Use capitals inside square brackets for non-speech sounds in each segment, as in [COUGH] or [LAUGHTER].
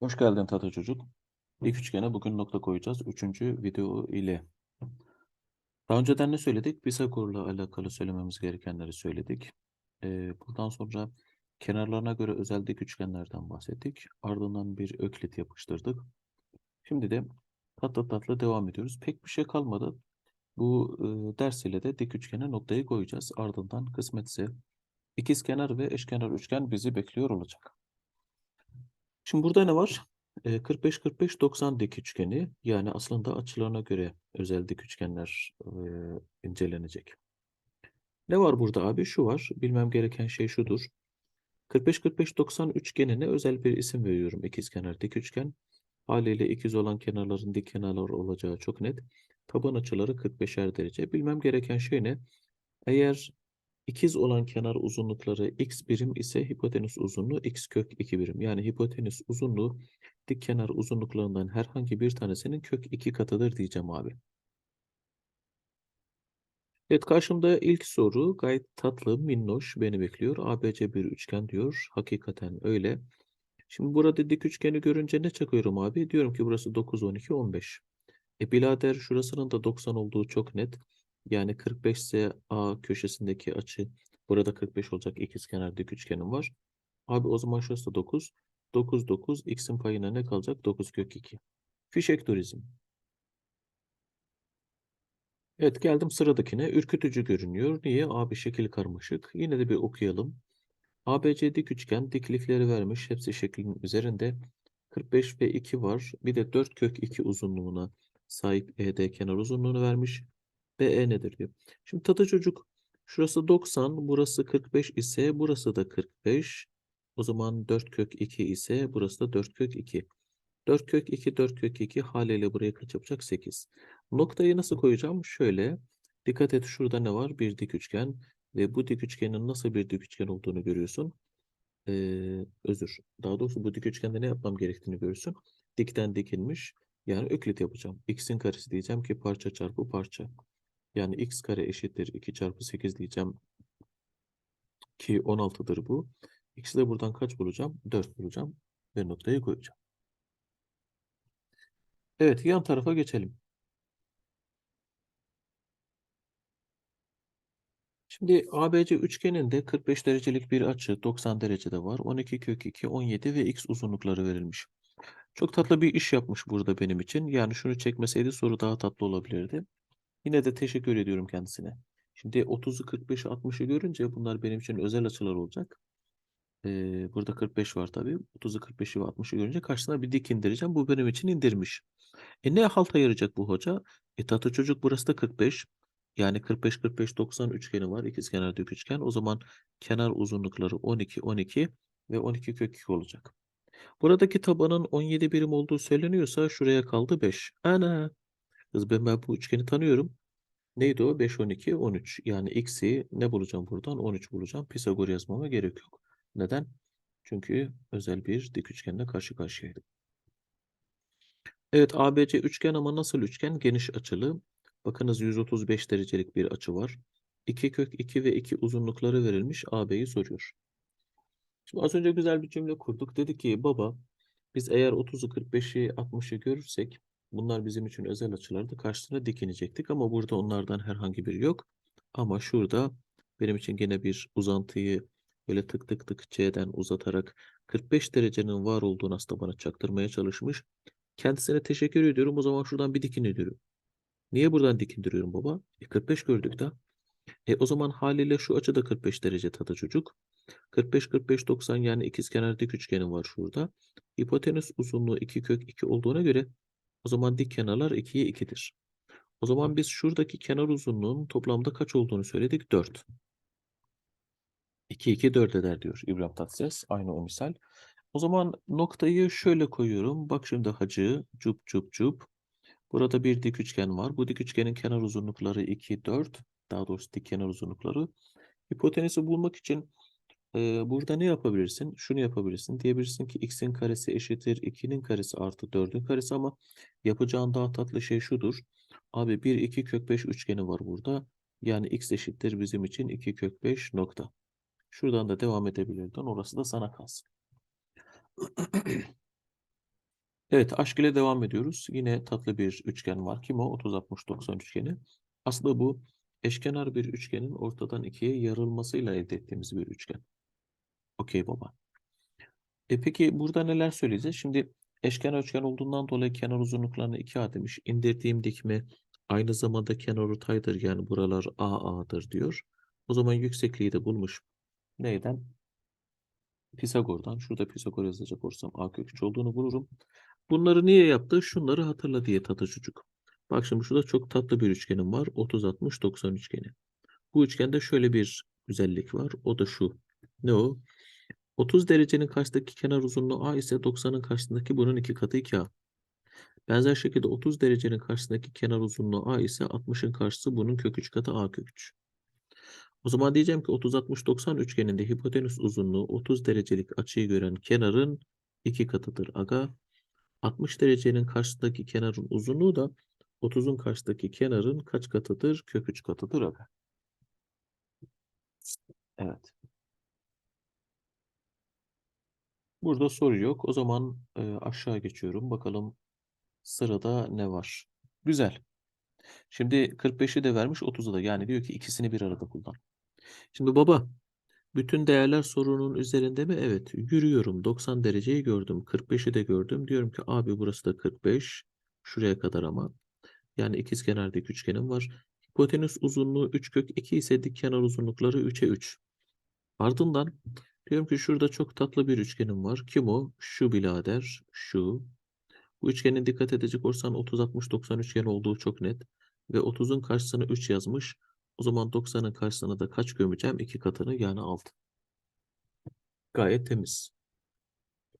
Hoş geldin Tata Çocuk. Dik üçgene bugün nokta koyacağız. Üçüncü video ile. Daha önceden ne söyledik? Pisagor'la alakalı söylememiz gerekenleri söyledik. Ee, buradan sonra kenarlarına göre özel dik üçgenlerden bahsettik. Ardından bir öklit yapıştırdık. Şimdi de tatlı tatlı devam ediyoruz. Pek bir şey kalmadı. Bu e, ders ile de dik üçgene noktayı koyacağız. Ardından kısmetse ikizkenar ve eşkenar üçgen bizi bekliyor olacak. Şimdi burada ne var? 45-45-90 dik üçgeni yani aslında açılarına göre özel dik üçgenler e, incelenecek. Ne var burada abi? Şu var. Bilmem gereken şey şudur. 45-45-90 üçgenine özel bir isim veriyorum. İkizkenar dik üçgen. Haliyle ikiz olan kenarların dik kenarlar olacağı çok net. Taban açıları 45'er derece. Bilmem gereken şey ne? Eğer İkiz olan kenar uzunlukları x birim ise hipotenüs uzunluğu x kök 2 birim. Yani hipotenüs uzunluğu dik kenar uzunluklarından herhangi bir tanesinin kök 2 katıdır diyeceğim abi. Evet karşımda ilk soru gayet tatlı, minnoş beni bekliyor. ABC bir üçgen diyor. Hakikaten öyle. Şimdi burada dik üçgeni görünce ne çakıyorum abi? Diyorum ki burası 9, 12, 15. E birader şurasının da 90 olduğu çok net. Yani 45 ise A köşesindeki açı burada 45 olacak ikizkenar dik üçgenim var. Abi o zaman şurası da 9. 9 9 x'in payına ne kalacak? 9 kök 2. Fişek turizm. Evet geldim sıradakine. Ürkütücü görünüyor. Niye? Abi şekil karmaşık. Yine de bir okuyalım. ABC dik üçgen diklifleri vermiş. Hepsi şeklin üzerinde. 45 ve 2 var. Bir de 4 kök 2 uzunluğuna sahip ED kenar uzunluğunu vermiş. BE nedir diyor. Şimdi Tata çocuk şurası 90, burası 45 ise burası da 45. O zaman 4 kök 2 ise burası da 4 kök 2. 4 kök 2, 4 kök 2 haliyle buraya kaç yapacak? 8. Noktayı nasıl koyacağım? Şöyle. Dikkat et şurada ne var? Bir dik üçgen. Ve bu dik üçgenin nasıl bir dik üçgen olduğunu görüyorsun. Ee, özür. Daha doğrusu bu dik üçgende ne yapmam gerektiğini görürsün. Dikten dikilmiş. Yani öklit yapacağım. X'in karesi diyeceğim ki parça çarpı parça. Yani x kare eşittir 2 çarpı 8 diyeceğim. Ki 16'dır bu. X'i de buradan kaç bulacağım? 4 bulacağım. Ve noktayı koyacağım. Evet yan tarafa geçelim. Şimdi ABC üçgeninde 45 derecelik bir açı 90 derecede var. 12 kök 2, 17 ve x uzunlukları verilmiş. Çok tatlı bir iş yapmış burada benim için. Yani şunu çekmeseydi soru daha tatlı olabilirdi. Yine de teşekkür ediyorum kendisine. Şimdi 30'u 45'i 60'ı görünce bunlar benim için özel açılar olacak. Ee, burada 45 var tabii. 30'u 45'i ve 60'ı görünce karşısına bir dik indireceğim. Bu benim için indirmiş. E ne halt ayıracak bu hoca? E tatlı çocuk burası da 45. Yani 45 45 90 üçgeni var. İkizkenar dik üçgen. O zaman kenar uzunlukları 12 12 ve 12 kök 2 olacak. Buradaki tabanın 17 birim olduğu söyleniyorsa şuraya kaldı 5. Ana. Kız ben, ben bu üçgeni tanıyorum. Neydi o? 5 12 13. Yani x'i ne bulacağım buradan? 13 bulacağım. Pisagor yazmama gerek yok. Neden? Çünkü özel bir dik üçgenle karşı karşıyaydım. Evet ABC üçgen ama nasıl üçgen? Geniş açılı. Bakınız 135 derecelik bir açı var. 2 kök 2 ve 2 uzunlukları verilmiş AB'yi soruyor. Şimdi az önce güzel bir cümle kurduk. Dedi ki baba biz eğer 30'u 45'i 60'ı görürsek bunlar bizim için özel açılardı. Karşısına dik inecektik ama burada onlardan herhangi biri yok. Ama şurada benim için gene bir uzantıyı böyle tık tık tık C'den uzatarak 45 derecenin var olduğunu aslında bana çaktırmaya çalışmış. Kendisine teşekkür ediyorum. O zaman şuradan bir dikin ediyorum. Niye buradan dik indiriyorum baba? E 45 gördük da. E o zaman haliyle şu açıda 45 derece tata çocuk. 45 45 90 yani ikizkenar dik üçgenim var şurada. Hipotenüs uzunluğu 2 kök 2 olduğuna göre o zaman dik kenarlar 2'ye 2'dir. O zaman biz şuradaki kenar uzunluğunun toplamda kaç olduğunu söyledik? 4. 2 2 4 eder diyor İbrahim Tatlıses. Aynı o misal. O zaman noktayı şöyle koyuyorum. Bak şimdi hacı cup cup cup. Burada bir dik üçgen var. Bu dik üçgenin kenar uzunlukları 2 4. Daha doğrusu dik kenar uzunlukları. Hipotenüsü bulmak için burada ne yapabilirsin? Şunu yapabilirsin. Diyebilirsin ki x'in karesi eşittir 2'nin karesi artı 4'ün karesi ama yapacağın daha tatlı şey şudur. Abi 1 2 kök 5 üçgeni var burada. Yani x eşittir bizim için 2 kök 5 nokta. Şuradan da devam edebilirdin. Orası da sana kalsın. [CLEARS THROAT] Evet, aşk ile devam ediyoruz. Yine tatlı bir üçgen var. Kim o? 30, 60, 90 üçgeni. Aslında bu eşkenar bir üçgenin ortadan ikiye yarılmasıyla elde ettiğimiz bir üçgen. Okey baba. E peki burada neler söyleyeceğiz? Şimdi eşkenar üçgen olduğundan dolayı kenar uzunluklarını 2A demiş. İndirdiğim dikme aynı zamanda kenar ortaydır. Yani buralar AA'dır diyor. O zaman yüksekliği de bulmuş. Neyden? Pisagor'dan. Şurada Pisagor yazacak olursam A kök 3 olduğunu bulurum. Bunları niye yaptı? Şunları hatırla diye tatlı çocuk. Bak şimdi şurada çok tatlı bir üçgenim var. 30, 60, 90 üçgeni. Bu üçgende şöyle bir güzellik var. O da şu. Ne o? 30 derecenin karşısındaki kenar uzunluğu A ise 90'ın karşısındaki bunun iki katı 2A. Benzer şekilde 30 derecenin karşısındaki kenar uzunluğu A ise 60'ın karşısı bunun kök 3 katı A kök 3. O zaman diyeceğim ki 30 60 90 üçgeninde hipotenüs uzunluğu 30 derecelik açıyı gören kenarın iki katıdır aga. 60 derecenin karşısındaki kenarın uzunluğu da 30'un karşısındaki kenarın kaç katıdır? Kök 3 katıdır aga. Evet. Burada soru yok. O zaman e, aşağı geçiyorum. Bakalım sırada ne var? Güzel. Şimdi 45'i de vermiş 30'u da. Yani diyor ki ikisini bir arada kullan. Şimdi baba bütün değerler sorunun üzerinde mi? Evet. Yürüyorum. 90 dereceyi gördüm. 45'i de gördüm. Diyorum ki abi burası da 45. Şuraya kadar ama. Yani ikizkenar dik üçgenim var. Hipotenüs uzunluğu 3 kök 2 ise dik kenar uzunlukları 3'e 3. Ardından diyorum ki şurada çok tatlı bir üçgenim var. Kim o? Şu birader. Şu. Bu üçgenin dikkat edecek olursan 30 60 90 üçgen olduğu çok net. Ve 30'un karşısına 3 yazmış. O zaman 90'ın karşısına da kaç gömeceğim? 2 katını yani 6. Gayet temiz.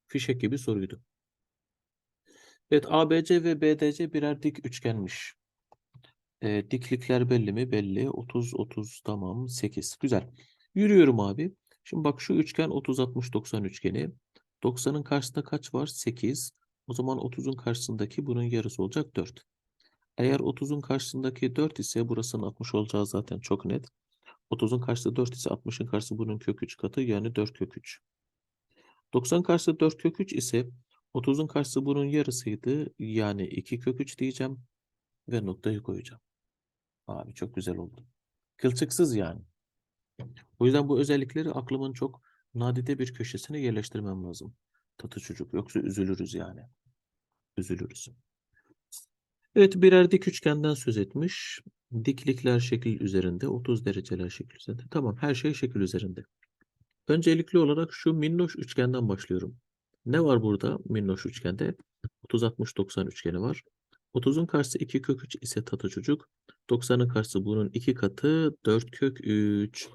Fişek gibi soruydu. Evet ABC ve BDC birer dik üçgenmiş. E, diklikler belli mi? Belli. 30 30 tamam 8. Güzel. Yürüyorum abi. Şimdi bak şu üçgen 30 60 90 üçgeni. 90'ın karşısında kaç var? 8. O zaman 30'un karşısındaki bunun yarısı olacak 4. Eğer 30'un karşısındaki 4 ise burasının 60 olacağı zaten çok net. 30'un karşısı 4 ise 60'ın karşısı bunun kök 3 katı yani 4 kök 3. 90 karşısı 4 kök 3 ise 30'un karşısı bunun yarısıydı. Yani 2 kök 3 diyeceğim ve noktayı koyacağım. Abi çok güzel oldu. Kılçıksız yani. O yüzden bu özellikleri aklımın çok nadide bir köşesine yerleştirmem lazım. Tatı çocuk. Yoksa üzülürüz yani. Üzülürüz. Evet birer dik üçgenden söz etmiş. Diklikler şekil üzerinde. 30 dereceler şekil üzerinde. Tamam her şey şekil üzerinde. Öncelikli olarak şu minnoş üçgenden başlıyorum. Ne var burada minnoş üçgende? 30 60 90 üçgeni var. 30'un karşısı 2 kök 3 ise tatı çocuk. 90'ın karşısı bunun 2 katı 4 kök 3.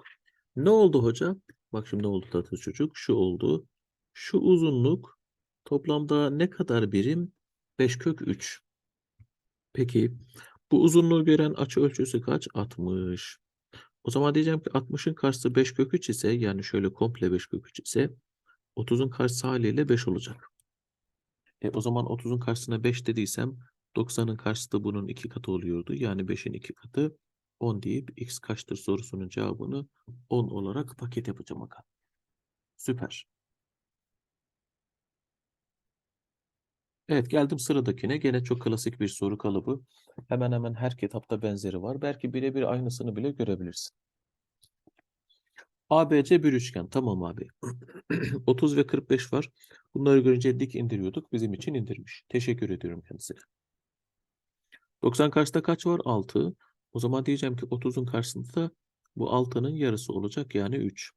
Ne oldu hoca? Bak şimdi ne oldu tatlı çocuk? Şu oldu. Şu uzunluk toplamda ne kadar birim? 5 kök 3. Peki bu uzunluğu gören açı ölçüsü kaç? 60. O zaman diyeceğim ki 60'ın karşısı 5 kök 3 ise yani şöyle komple 5 kök 3 ise 30'un karşısı haliyle 5 olacak. E, o zaman 30'un karşısına 5 dediysem 90'ın karşısı bunun 2 katı oluyordu. Yani 5'in 2 katı 10 deyip x kaçtır sorusunun cevabını 10 olarak paket yapacağım bakalım. Süper. Evet geldim sıradakine. Gene çok klasik bir soru kalıbı. Hemen hemen her kitapta benzeri var. Belki birebir aynısını bile görebilirsin. ABC bir üçgen. Tamam abi. [CLEARS THROAT] 30 ve 45 var. Bunları görünce dik indiriyorduk. Bizim için indirmiş. Teşekkür ediyorum kendisine. 90 karşısında kaç var? 6. O zaman diyeceğim ki 30'un karşısında bu 6'nın yarısı olacak yani 3.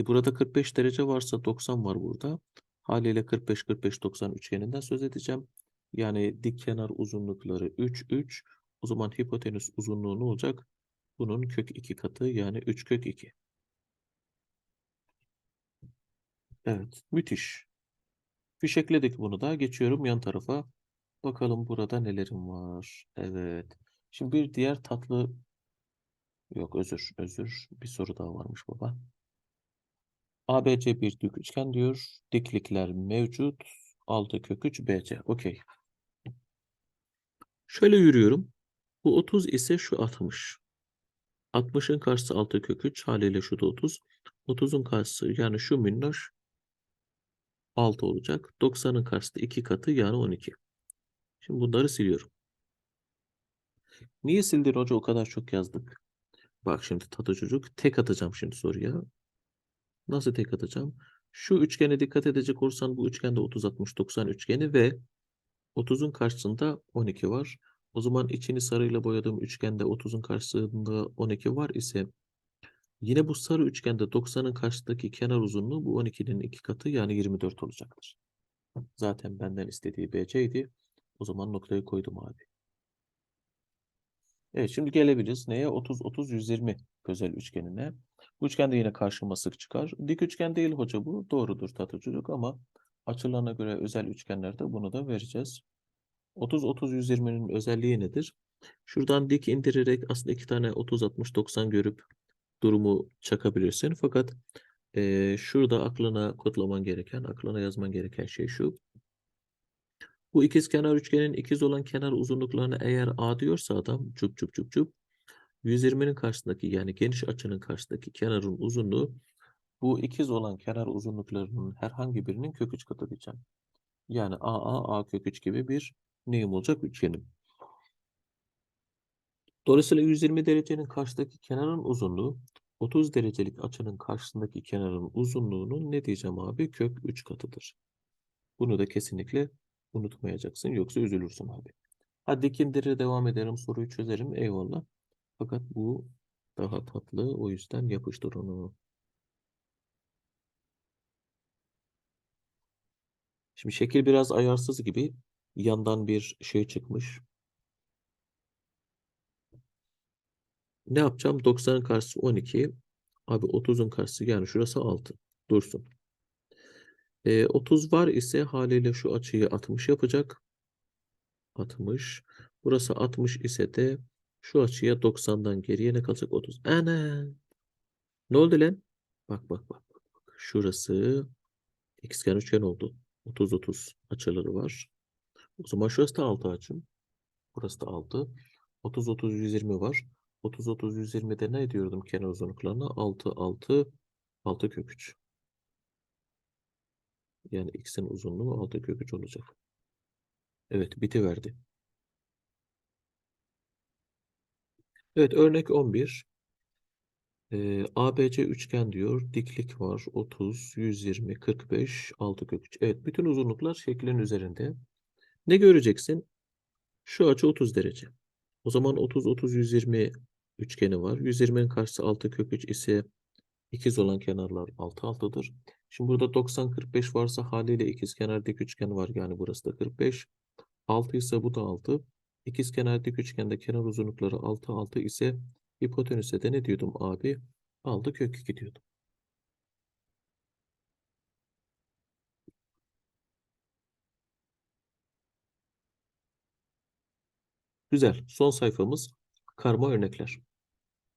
E burada 45 derece varsa 90 var burada. Haliyle 45 45 90 üçgeninden söz edeceğim. Yani dik kenar uzunlukları 3 3. O zaman hipotenüs uzunluğu ne olacak? Bunun kök 2 katı yani 3 kök 2. Evet, müthiş. Fişekledik bunu da. Geçiyorum yan tarafa. Bakalım burada nelerim var. Evet. Şimdi bir diğer tatlı yok özür özür bir soru daha varmış baba. ABC bir dik üçgen diyor. Diklikler mevcut. 6 kök 3 BC. Okey. Şöyle yürüyorum. Bu 30 ise şu 60. 60'ın karşısı 6 kök 3 haliyle şu da 30. 30'un karşısı yani şu minnoş 6 olacak. 90'ın karşısı 2 katı yani 12. Şimdi bunları siliyorum. Niye sildin hoca o kadar çok yazdık? Bak şimdi tatlı çocuk tek atacağım şimdi soruya. Nasıl tek atacağım? Şu üçgene dikkat edecek olursan bu üçgende 30 60 90 üçgeni ve 30'un karşısında 12 var. O zaman içini sarıyla boyadığım üçgende 30'un karşısında 12 var ise yine bu sarı üçgende 90'ın karşısındaki kenar uzunluğu bu 12'nin iki katı yani 24 olacaktır. Zaten benden istediği BC'ydi. O zaman noktayı koydum abi. Evet şimdi gelebiliriz. Neye? 30, 30, 120 özel üçgenine. Bu üçgen de yine karşıma sık çıkar. Dik üçgen değil hoca bu. Doğrudur tatlı çocuk ama açılarına göre özel üçgenlerde bunu da vereceğiz. 30, 30, 120'nin özelliği nedir? Şuradan dik indirerek aslında iki tane 30, 60, 90 görüp durumu çakabilirsin. Fakat eee, şurada aklına kodlaman gereken, aklına yazman gereken şey şu. Bu ikizkenar üçgenin ikiz olan kenar uzunluklarına eğer A diyorsa adam çup çup çup çup 120'nin karşısındaki yani geniş açının karşısındaki kenarın uzunluğu bu ikiz olan kenar uzunluklarının herhangi birinin kök 3 katı diyeceğim. Yani AA A kök 3 gibi bir neyim olacak üçgenim. Dolayısıyla 120 derecenin karşıdaki kenarın uzunluğu 30 derecelik açının karşısındaki kenarın uzunluğunun ne diyeceğim abi? Kök 3 katıdır. Bunu da kesinlikle unutmayacaksın yoksa üzülürsün abi. Hadi ikindirir devam ederim soruyu çözerim eyvallah. Fakat bu daha tatlı o yüzden yapıştır onu. Şimdi şekil biraz ayarsız gibi yandan bir şey çıkmış. Ne yapacağım? 90'ın karşısı 12. Abi 30'un karşısı yani şurası 6. Dursun. E, 30 var ise haliyle şu açıyı 60 yapacak. 60. Burası 60 ise de şu açıya 90'dan geriye ne kalacak? 30. Ana. Ne oldu lan? Bak bak bak. bak. Şurası ikizkenar üçgen oldu. 30 30 açıları var. O zaman şurası da 6 açım. Burası da 6. 30 30 120 var. 30 30 120'de ne diyordum kenar uzunluklarına? 6 6 6 kök 3. Yani x'in uzunluğu 6 kök 3 olacak. Evet bitiverdi. Evet örnek 11. Ee, ABC üçgen diyor. Diklik var. 30, 120, 45, 6 kök 3. Evet bütün uzunluklar şeklin üzerinde. Ne göreceksin? Şu açı 30 derece. O zaman 30, 30, 120 üçgeni var. 120'nin karşısı 6 kök 3 ise ikiz olan kenarlar 6 altıdır. Şimdi burada 90, 45 varsa haliyle ikizkenar üçgen var. Yani burası da 45. 6 ise bu da 6. İkizkenar dik üçgende kenar uzunlukları 6, 6 ise hipotenüse de ne diyordum abi? 6 kök 2 diyordum. Güzel. Son sayfamız karma örnekler.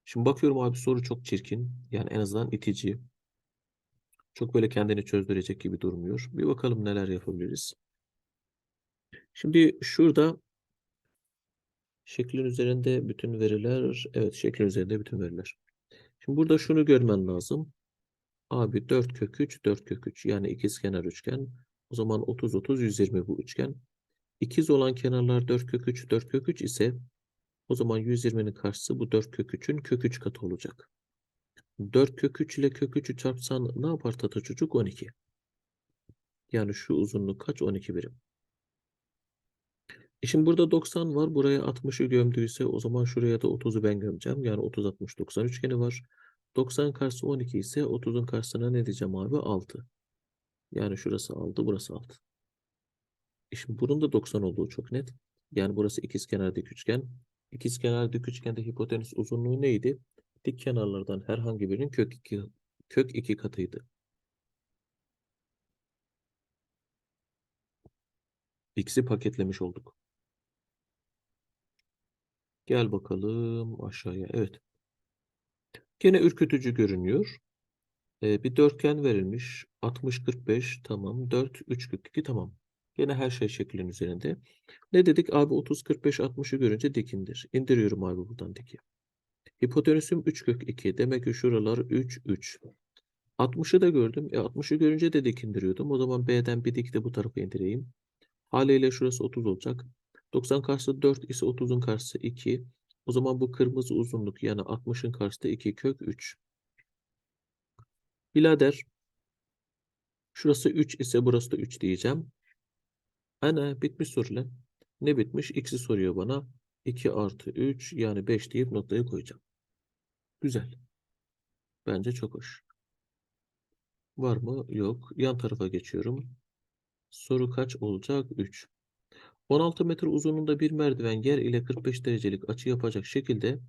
Şimdi bakıyorum abi soru çok çirkin. Yani en azından itici. Çok böyle kendini çözdürecek gibi durmuyor. Bir bakalım neler yapabiliriz. Şimdi şurada şeklin üzerinde bütün veriler. Evet şeklin üzerinde bütün veriler. Şimdi burada şunu görmen lazım. Abi 4 kök 3, 4 kök 3. Yani ikizkenar üçgen. O zaman 30, 30, 120 bu üçgen. İkiz olan kenarlar 4 kök 3, 4 kök 3 ise o zaman 120'nin karşısı bu 4 kök 3'ün kök 3 katı olacak. 4 kök 3 ile kök 3'ü çarpsan ne yapar tata çocuk? 12. Yani şu uzunluk kaç? 12 birim. E şimdi burada 90 var. Buraya 60'ı gömdüyse o zaman şuraya da 30'u ben gömeceğim. Yani 30, 60, 90 üçgeni var. 90 karşısı 12 ise 30'un karşısına ne diyeceğim abi? 6. Yani şurası 6, burası 6. E şimdi bunun da 90 olduğu çok net. Yani burası ikizkenar dik üçgen. İkizkenar dik üçgende hipotenüs uzunluğu neydi? Dik kenarlardan herhangi birinin kök 2 kök 2 katıydı. X'i paketlemiş olduk. Gel bakalım aşağıya. Evet. Gene ürkütücü görünüyor. Ee, bir dörtgen verilmiş. 60 45 tamam. 4 3 42 tamam. Gene her şey şeklin üzerinde. Ne dedik? Abi 30 45 60'ı görünce dik indir. İndiriyorum abi buradan diki. Hipotenüsüm 3 kök 2. Demek ki şuralar 3 3. 60'ı da gördüm. E 60'ı görünce de dik indiriyordum. O zaman B'den bir dik de bu tarafa indireyim. Haliyle şurası 30 olacak. 90 karşısı 4 ise 30'un karşısı 2. O zaman bu kırmızı uzunluk yani 60'ın karşısı da 2 kök 3. Bilader şurası 3 ise burası da 3 diyeceğim. Ana bitmiş soru lan. Ne bitmiş? X'i soruyor bana. 2 artı 3 yani 5 deyip noktayı koyacağım. Güzel. Bence çok hoş. Var mı? Yok. Yan tarafa geçiyorum. Soru kaç olacak? 3. 16 metre uzunluğunda bir merdiven yer ile 45 derecelik açı yapacak şekilde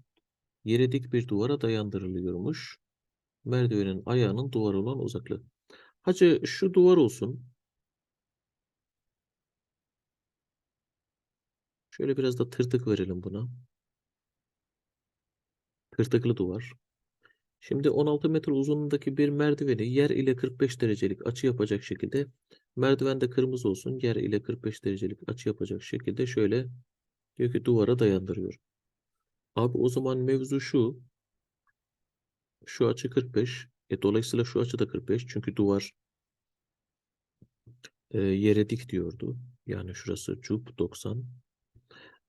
yere dik bir duvara dayandırılıyormuş. Merdivenin ayağının duvar olan uzaklığı. Hacı şu duvar olsun. Şöyle biraz da tırtık verelim buna. Tırtıklı duvar. Şimdi 16 metre uzunluğundaki bir merdiveni yer ile 45 derecelik açı yapacak şekilde merdivende kırmızı olsun. Yer ile 45 derecelik açı yapacak şekilde şöyle diyor ki duvara dayandırıyor. Abi o zaman mevzu şu. Şu açı 45. E, dolayısıyla şu açı da 45. Çünkü duvar e, yere dik diyordu. Yani şurası çub 90.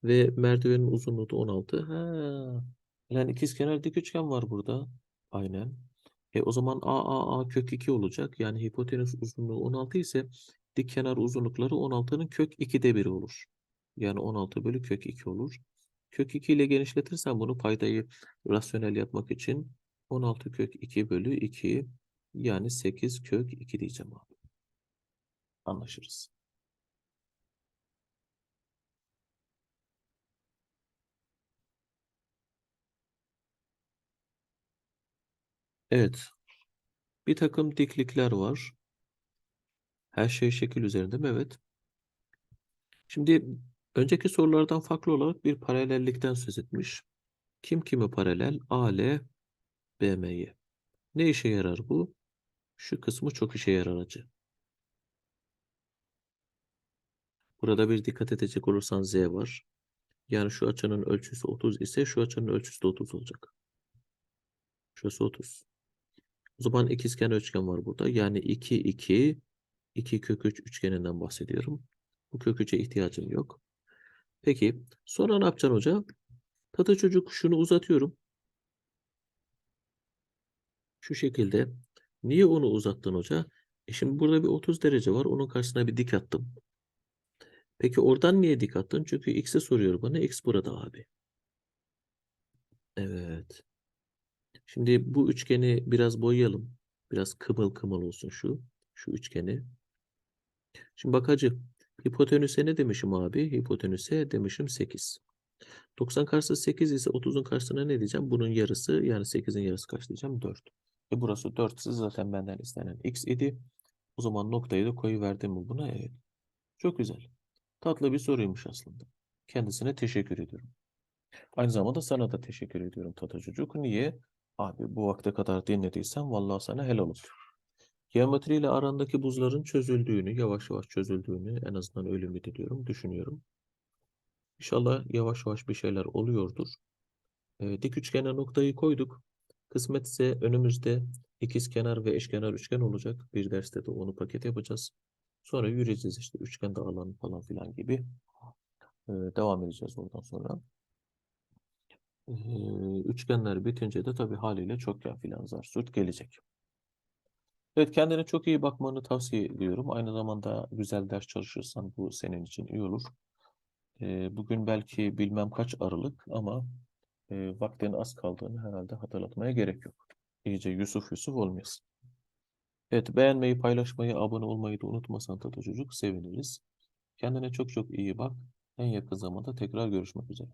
Ve merdivenin uzunluğu da 16. Ha. Yani ikizkenar dik üçgen var burada. Aynen. E o zaman a a a kök 2 olacak. Yani hipotenüs uzunluğu 16 ise dik kenar uzunlukları 16'nın kök 2'de biri olur. Yani 16 bölü kök 2 olur. Kök 2 ile genişletirsen bunu paydayı rasyonel yapmak için 16 kök 2 bölü 2 yani 8 kök 2 diyeceğim abi. Anlaşırız. Evet. Bir takım diklikler var. Her şey şekil üzerinde mi? Evet. Şimdi önceki sorulardan farklı olarak bir paralellikten söz etmiş. Kim kime paralel? AL, BM'ye. Ne işe yarar bu? Şu kısmı çok işe yarar acı. Burada bir dikkat edecek olursan Z var. Yani şu açının ölçüsü 30 ise şu açının ölçüsü de 30 olacak. Şurası 30. O zaman ikizkenar üçgen var burada. Yani 2, 2, 2 kök 3 üçgeninden bahsediyorum. Bu kök 3'e ihtiyacım yok. Peki sonra ne yapacaksın hoca? Tata çocuk şunu uzatıyorum. Şu şekilde. Niye onu uzattın hoca? E şimdi burada bir 30 derece var. Onun karşısına bir dik attım. Peki oradan niye dik attın? Çünkü x'e soruyor bana. x burada abi. Evet. Şimdi bu üçgeni biraz boyayalım. Biraz kımıl kımıl olsun şu. Şu üçgeni. Şimdi bak hacı. Hipotenüse ne demişim abi? Hipotenüse demişim 8. 90 karşısı 8 ise 30'un karşısına ne diyeceğim? Bunun yarısı yani 8'in yarısı kaç diyeceğim? 4. E burası 4 ise zaten benden istenen x idi. O zaman noktayı da koyuverdim mi buna? Evet. Çok güzel. Tatlı bir soruymuş aslında. Kendisine teşekkür ediyorum. Aynı zamanda sana da teşekkür ediyorum Tata Çocuk. Niye? Abi bu vakte kadar dinlediysen vallahi sana helal olsun. Geometri ile arandaki buzların çözüldüğünü, yavaş yavaş çözüldüğünü en azından öyle ümit ediyorum, düşünüyorum. İnşallah yavaş yavaş bir şeyler oluyordur. Ee, dik üçgene noktayı koyduk. Kısmetse önümüzde ikizkenar ve eşkenar üçgen olacak. Bir derste de onu paket yapacağız. Sonra yürüyeceğiz işte üçgende alan falan filan gibi. Ee, devam edeceğiz oradan sonra. Ee, üçgenler bitince de tabii haliyle çokgen filan zar surt gelecek. Evet kendine çok iyi bakmanı tavsiye ediyorum. Aynı zamanda güzel ders çalışırsan bu senin için iyi olur. Ee, bugün belki bilmem kaç Aralık ama e, vaktin az kaldığını herhalde hatırlatmaya gerek yok. İyice Yusuf Yusuf olmayasın. Evet beğenmeyi, paylaşmayı, abone olmayı da unutmasan Tata Çocuk seviniriz. Kendine çok çok iyi bak. En yakın zamanda tekrar görüşmek üzere.